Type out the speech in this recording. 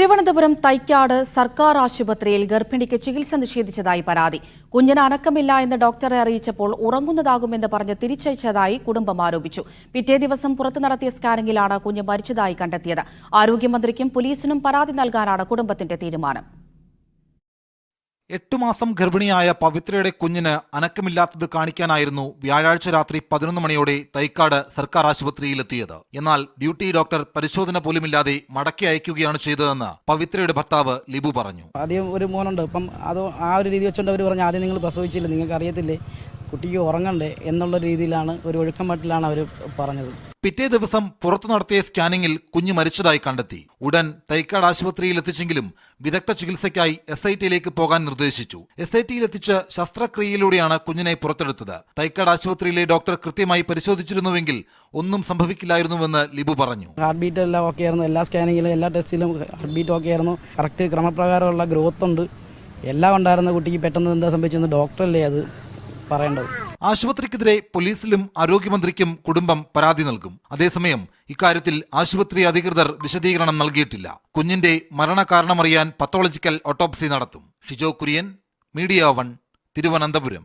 തിരുവനന്തപുരം തൈക്കാട് സർക്കാർ ആശുപത്രിയിൽ ഗർഭിണിക്ക് ചികിത്സ നിഷേധിച്ചതായി പരാതി. കുഞ്ഞിന് അനക്കമില്ല എന്ന് ഡോക്ടറെ അറിയിച്ചപ്പോൾ ഉറങ്ങുന്നതാകുമെന്ന് പറഞ്ഞ് തിരിച്ചയച്ചതായി കുടുംബം ആരോപിച്ചു. പിറ്റേ ദിവസം പുറത്തു നടത്തിയ സ്കാനിംഗിലാണ് കുഞ്ഞ് മരിച്ചതായി കണ്ടെത്തിയത്. ആരോഗ്യമന്ത്രിക്കും പോലീസിനും പരാതി നൽകാനാണ് കുടുംബത്തിന്റെ തീരുമാനം. എട്ടു മാസം ഗർഭിണിയായ പവിത്രയുടെ കുഞ്ഞിന് അനക്കമില്ലാത്തത് കാണിക്കാനായിരുന്നു വ്യാഴാഴ്ച രാത്രി പതിനൊന്ന് മണിയോടെ തൈക്കാട് സർക്കാർ ആശുപത്രിയിലെത്തിയത്. എന്നാൽ ഡ്യൂട്ടി ഡോക്ടർ പരിശോധന പോലുമില്ലാതെ മടക്കി അയക്കുകയാണ് ചെയ്തതെന്ന് പവിത്രയുടെ ഭർത്താവ് ലിബു പറഞ്ഞു. ആദ്യം ഒരു മോനുണ്ട്. ഇപ്പം അത് ആ ഒരു രീതി വെച്ചുകൊണ്ട് അവർ പറഞ്ഞു ആദ്യം നിങ്ങൾ പ്രസവിച്ചില്ല? നിങ്ങൾക്ക് അറിയത്തില്ലേ കുട്ടിക്ക് ഉറങ്ങണ്ടേ എന്നുള്ള രീതിയിലാണ് ഒരു ഒഴുക്കമട്ടിലാണ് അവർ പറഞ്ഞത്. പിറ്റേ ദിവസം പുറത്തു നടത്തിയ സ്കാനിങ്ങിൽ കുഞ്ഞ് മരിച്ചതായി കണ്ടെത്തി. ഉടൻ തൈക്കാട് ആശുപത്രിയിൽ എത്തിച്ചെങ്കിലും വിദഗ്ധ ചികിത്സയ്ക്കായി എസ് ഐ ടിയിലേക്ക് പോകാൻ നിർദ്ദേശിച്ചു. എസ് ഐ ടിയിൽ എത്തിച്ച് ശസ്ത്രക്രിയയിലൂടെയാണ് കുഞ്ഞിനെ പുറത്തെടുത്തത്. തൈക്കാട് ആശുപത്രിയിലെ ഡോക്ടർ കൃത്യമായി പരിശോധിച്ചിരുന്നുവെങ്കിൽ ഒന്നും സംഭവിക്കില്ലായിരുന്നുവെന്ന് ലിബു പറഞ്ഞു. ഹാർട്ട് ബീറ്റ് എല്ലാം ഓക്കെ ആയിരുന്നു. എല്ലാ സ്കാനിങ്ങിലും എല്ലാ ടെസ്റ്റിലും ഹാർട്ട് ബീറ്റ് ഓക്കെ ആയിരുന്നു. കറക്റ്റ് ക്രമപ്രകാരമുള്ള ഗ്രോത്ത് ഉണ്ട്. എല്ലാം ഉണ്ടായിരുന്ന കുട്ടിക്ക് പെട്ടെന്ന് എന്താ സംഭവിച്ചെന്ന് ഡോക്ടറല്ലേ അത് പറയേണ്ടത്. ആശുപത്രിക്കെതിരെ പോലീസിലും ആരോഗ്യമന്ത്രിക്കും കുടുംബം പരാതി നൽകും. അതേസമയം ഇക്കാര്യത്തിൽ ആശുപത്രി അധികൃതർ വിശദീകരണം നൽകിയിട്ടില്ല. കുഞ്ഞിന്റെ മരണകാരണമറിയാൻ പത്തോളജിക്കൽ ഓട്ടോപ്സി നടത്തും. Shijo Kurian media one Thiruvananthapuram.